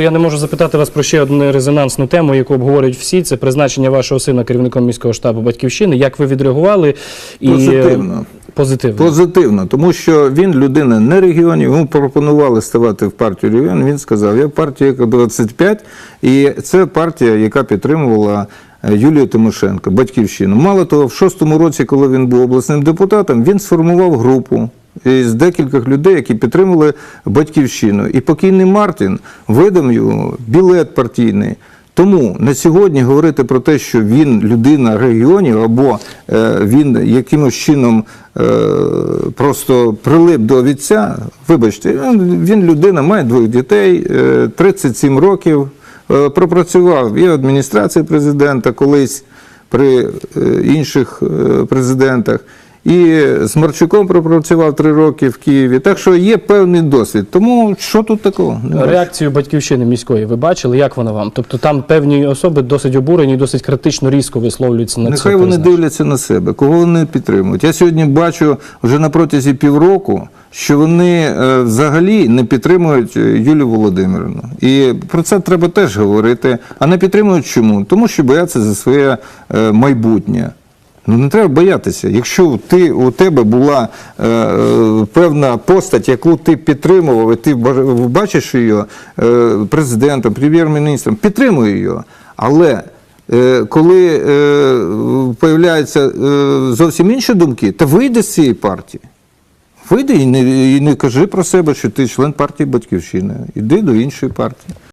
Я не можу запитати вас про ще одну резонансну тему, яку обговорюють всі. Це призначення вашого сина керівником міського штабу батьківщини. Як ви відреагували? І... Позитивно. Позитивно. Позитивно, тому що він людина не регіонів. Йому пропонували ставати в партію регіон. Він сказав: я партія яка 25, і це партія, яка підтримувала е, Юлію Тимошенко, батьківщину. Мало того, в шостому році, коли він був обласним депутатом, він сформував групу. З декількох людей, які підтримували батьківщину. І покійний Мартін видав йому білет партійний. Тому на сьогодні говорити про те, що він людина регіонів або е, він якимось чином е, просто прилип до вітця, вибачте, він, людина, має двох дітей, е, 37 років, е, пропрацював і в адміністрації президента колись при інших президентах. І з Марчуком пропрацював три роки в Києві. Так що є певний досвід. Тому що тут такого? Немає. Реакцію батьківщини міської ви бачили? Як вона вам? Тобто там певні особи досить обурені, досить критично різко висловлюються на це. Нехай вони дивляться на себе, кого вони підтримують. Я сьогодні бачу вже на протязі півроку, що вони е, взагалі не підтримують е, Юлію Володимирівну. І про це треба теж говорити. А не підтримують чому? Тому що бояться за своє е, майбутнє. Ну не треба боятися. Якщо ти у тебе була е, е, певна постать, яку ти підтримував, і ти бачиш її е, президентом, прем'єр-міністром, підтримуй її. Але е, коли е, появляються е, зовсім інші думки, то вийди з цієї партії. Вийди і не, і не кажи про себе, що ти член партії Батьківщини. Іди до іншої партії.